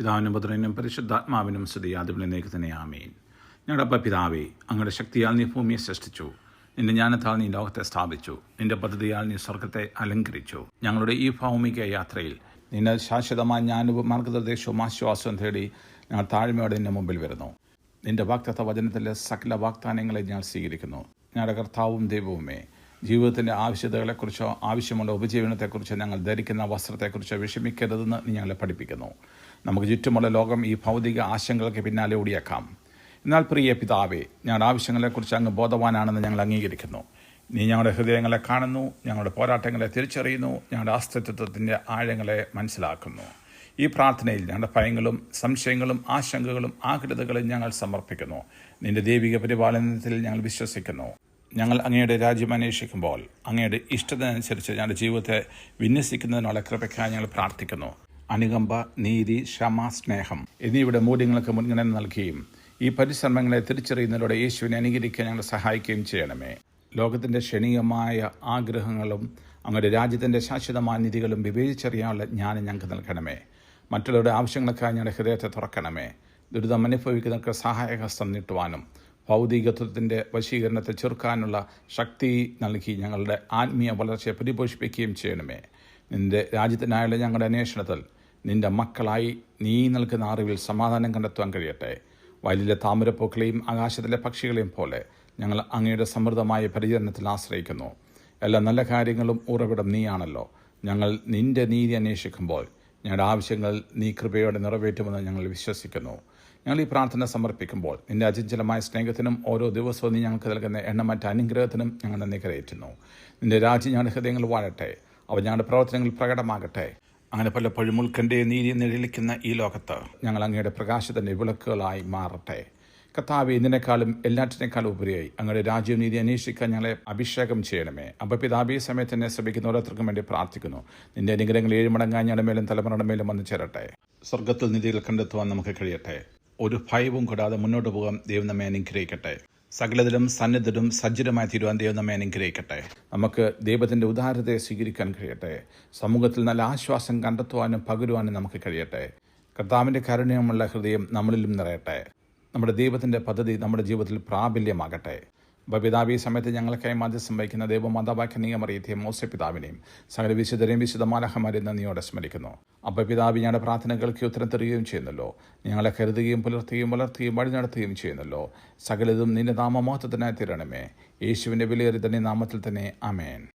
പിതാവിനും പുത്രനും പരിശുദ്ധാത്മാവിനും സ്തുതി ആദ്യമിലേക്ക് തന്നെ ആമേൻ. ഞങ്ങളുടെ പിതാവേ അങ്ങയുടെ ശക്തിയാൽ നീ ഭൂമിയെ സൃഷ്ടിച്ചു. നിന്റെ ജ്ഞാനത്താൽ നീ ലോകത്തെ സ്ഥാപിച്ചു. നിന്റെ പദ്ധതിയാൽ നീ സ്വർഗത്തെ അലങ്കരിച്ചു. ഞങ്ങളുടെ ഈ ഭൗമിക യാത്രയിൽ നിന്നെ ശാശ്വതമായ ജ്ഞാനവും മാർഗനിർദ്ദേശവും ആശ്വാസവും തേടി ഞങ്ങൾ താഴ്മയോടെ നിന്റെ മുമ്പിൽ വരുന്നു. നിന്റെ വാക്തത്വ വചനത്തിലെ സകല വാഗ്ദാനങ്ങളെ ഞാൻ സ്വീകരിക്കുന്നു. ഞങ്ങളുടെ കർത്താവും ദൈവവുമേ ജീവിതത്തിന്റെ ആവശ്യതകളെക്കുറിച്ചോ ആവശ്യമുള്ള ഉപജീവനത്തെക്കുറിച്ചോ ഞങ്ങൾ ധരിക്കുന്ന വസ്ത്രത്തെക്കുറിച്ചോ വിഷമിക്കരുതെന്ന് ഞങ്ങളെ പഠിപ്പിക്കുന്നു. നമുക്ക് ചുറ്റുമുള്ള ലോകം ഈ ഭൗതിക ആശങ്കകൾക്ക് പിന്നാലെ ഓടിയേക്കാം. എന്നാൽ പ്രിയ പിതാവേ ഞങ്ങളുടെ ആവശ്യങ്ങളെക്കുറിച്ച് അങ്ങ് ബോധവാനാണെന്ന് ഞങ്ങൾ അംഗീകരിക്കുന്നു. നീ ഞങ്ങളുടെ ഹൃദയങ്ങളെ കാണുന്നു ഞങ്ങളുടെ പോരാട്ടങ്ങളെ തിരിച്ചറിയുന്നു ഞങ്ങളുടെ അസ്തിത്വത്തിന്റെ ആഴങ്ങളെ മനസ്സിലാക്കുന്നു. ഈ പ്രാർത്ഥനയിൽ ഞങ്ങളുടെ ഭയങ്ങളും സംശയങ്ങളും ആശങ്കകളും ആകൃതകളും ഞങ്ങൾ സമർപ്പിക്കുന്നു. നിന്റെ ദൈവിക പരിപാലനത്തിൽ ഞങ്ങൾ വിശ്വസിക്കുന്നു. ഞങ്ങൾ അങ്ങയുടെ രാജ്യം അന്വേഷിക്കുമ്പോൾ അങ്ങയുടെ ഇഷ്ടത്തിനനുസരിച്ച് ഞങ്ങളുടെ ജീവിതത്തെ വിന്യസിക്കുന്നതിനുള്ള കൃപയ്ക്കായി ഞങ്ങൾ പ്രാർത്ഥിക്കുന്നു. അനുകമ്പ നീതി ക്ഷമ സ്നേഹം എന്നിവയുടെ മൂല്യങ്ങൾക്ക് മുൻഗണന നൽകുകയും ഈ പരിശ്രമങ്ങളെ തിരിച്ചറിയുന്നതിലൂടെ യേശുവിനെ അനുകരിക്കാൻ ഞങ്ങൾ സഹായിക്കുകയും ചെയ്യണമേ. ലോകത്തിന്റെ ക്ഷണീയമായ ആഗ്രഹങ്ങളും അങ്ങയുടെ രാജ്യത്തിന്റെ ശാശ്വതമായ നിധികളും വിവേചിച്ചറിയാനുള്ള ജ്ഞാനം ഞങ്ങൾക്ക് നൽകണമേ. മറ്റുള്ളവരുടെ ആവശ്യങ്ങൾക്കായി ഞങ്ങളുടെ ഹൃദയത്തെ തുറക്കണമേ. ദുരിതം അനുഭവിക്കുന്നവർക്ക് സഹായഹസ്തം നീട്ടുവാനും ഭൗതികത്വത്തിന്റെ വശീകരണത്തെ ചെറുക്കാനുള്ള ശക്തി നൽകി ഞങ്ങളുടെ ആത്മീയ വളർച്ചയെ പരിപോഷിപ്പിക്കുകയും ചെയ്യണമേ. നിന്റെ രാജ്യത്തിനായുള്ള ഞങ്ങളുടെ അന്വേഷണത്തിൽ നിന്റെ മക്കളായി നീ നൽകുന്ന അറിവിൽ സമാധാനം കണ്ടെത്താൻ കഴിയട്ടെ. വയലിലെ താമരപ്പൂക്കളെയും ആകാശത്തിലെ പക്ഷികളെയും പോലെ ഞങ്ങൾ അങ്ങയുടെ സമൃദ്ധമായ പരിചരണത്തിൽ ആശ്രയിക്കുന്നു. എല്ലാ നല്ല കാര്യങ്ങളും ഉറവിടം നീയാണല്ലോ. ഞങ്ങൾ നിന്റെ നീതി അന്വേഷിക്കുമ്പോൾ ഞങ്ങളുടെ ആവശ്യങ്ങൾ നീ കൃപയോടെ നിറവേറ്റുമെന്ന് ഞങ്ങൾ വിശ്വസിക്കുന്നു. ഞങ്ങൾ ഈ പ്രാർത്ഥന സമർപ്പിക്കുമ്പോൾ നിന്റെ അചഞ്ചലമായ സ്നേഹത്തിനും ഓരോ ദിവസവും നീ ഞങ്ങൾക്ക് നൽകുന്ന എണ്ണമറ്റ അനുഗ്രഹത്തിനും ഞങ്ങൾ നന്ദി കരയറ്റുന്നു. നിന്റെ രാജ്യം ഞങ്ങളുടെ ഹൃദയങ്ങൾ വാഴട്ടെ. അവ ഞങ്ങളുടെ പ്രവർത്തനങ്ങൾ പ്രകടമാകട്ടെ. അങ്ങനെ പലപ്പോഴും ഉത്കണ്ഠയെ നീതി നിഴലിക്കുന്ന ഈ ലോകത്ത് ഞങ്ങൾ അങ്ങയുടെ പ്രകാശത്തിന്റെ വിളക്കുകളായി മാറട്ടെ. കർത്താവ് ഇതിനേക്കാളും എല്ലാറ്റിനേക്കാളും ഉപരിയായി അങ്ങയുടെ രാജ്യം നീതി അന്വേഷിക്കാൻ ഞങ്ങളെ അഭിഷേകം ചെയ്യണമേ. അപ്പോൾ പിതാബി സമയത്ത് എന്നെ ശ്രമിക്കുന്ന ഓരോരുത്തർക്കും വേണ്ടി പ്രാർത്ഥിക്കുന്നു. നിന്റെ അനുഗ്രഹങ്ങൾ ഏഴ് മടങ്ങാൻ ഞങ്ങളുടെ മേലും തലമുറയുടെ മേലും വന്നു ചേരട്ടെ. സ്വർഗത്തിൽ നിധികൾ കണ്ടെത്തുവാൻ നമുക്ക് കഴിയട്ടെ. ഒരു ഭയവും കൂടാതെ മുന്നോട്ട് പോകാൻ ദൈവം നമ്മെ അനുഗ്രഹിക്കട്ടെ. സകലതിലും സന്നിധരും സജ്ജരമായി തീരുവാൻ ദൈവം നമ്മെ അനുഗ്രഹിക്കട്ടെ. നമുക്ക് ദൈവത്തിന്റെ ഉദാഹരണത്തെ സ്വീകരിക്കാൻ കഴിയട്ടെ. സമൂഹത്തിൽ നല്ല ആശ്വാസം കണ്ടെത്തുവാനും പകരുവാനും നമുക്ക് കഴിയട്ടെ. കർത്താവിന്റെ കാരുണ്യമുള്ള ഹൃദയം നമ്മളിലും നിറയട്ടെ. നമ്മുടെ ദൈവത്തിന്റെ പദ്ധതി നമ്മുടെ ജീവിതത്തിൽ പ്രാബല്യമാകട്ടെ. ബപിതാവി സമയത്ത് ഞങ്ങൾക്കായി മാധ്യം സംഭവിക്കുന്ന ദൈവമാതാവാക്യനീയം അറിയത്തിയ മോശ പിതാവിനെയും സകല വിശുദ്ധരെയും വിശുദ്ധമാലഹമാരെയും നന്ദിയോടെ സ്മരിക്കുന്നു. അപ്പപിതാവി ഞങ്ങളുടെ പ്രാർത്ഥനകൾക്ക് ഉത്തരം തരികയും ചെയ്യുന്നല്ലോ. ഞങ്ങളെ കരുതുകയും പുലർത്തുകയും വളർത്തുകയും വഴി നടത്തുകയും ചെയ്യുന്നല്ലോ. സകലതും നിന്റെ നാമമോഹത്വത്തിനായി തീരണമേ. യേശുവിന്റെ വിലയേറി തന്നെ നാമത്തിൽ തന്നെ. അമേൻ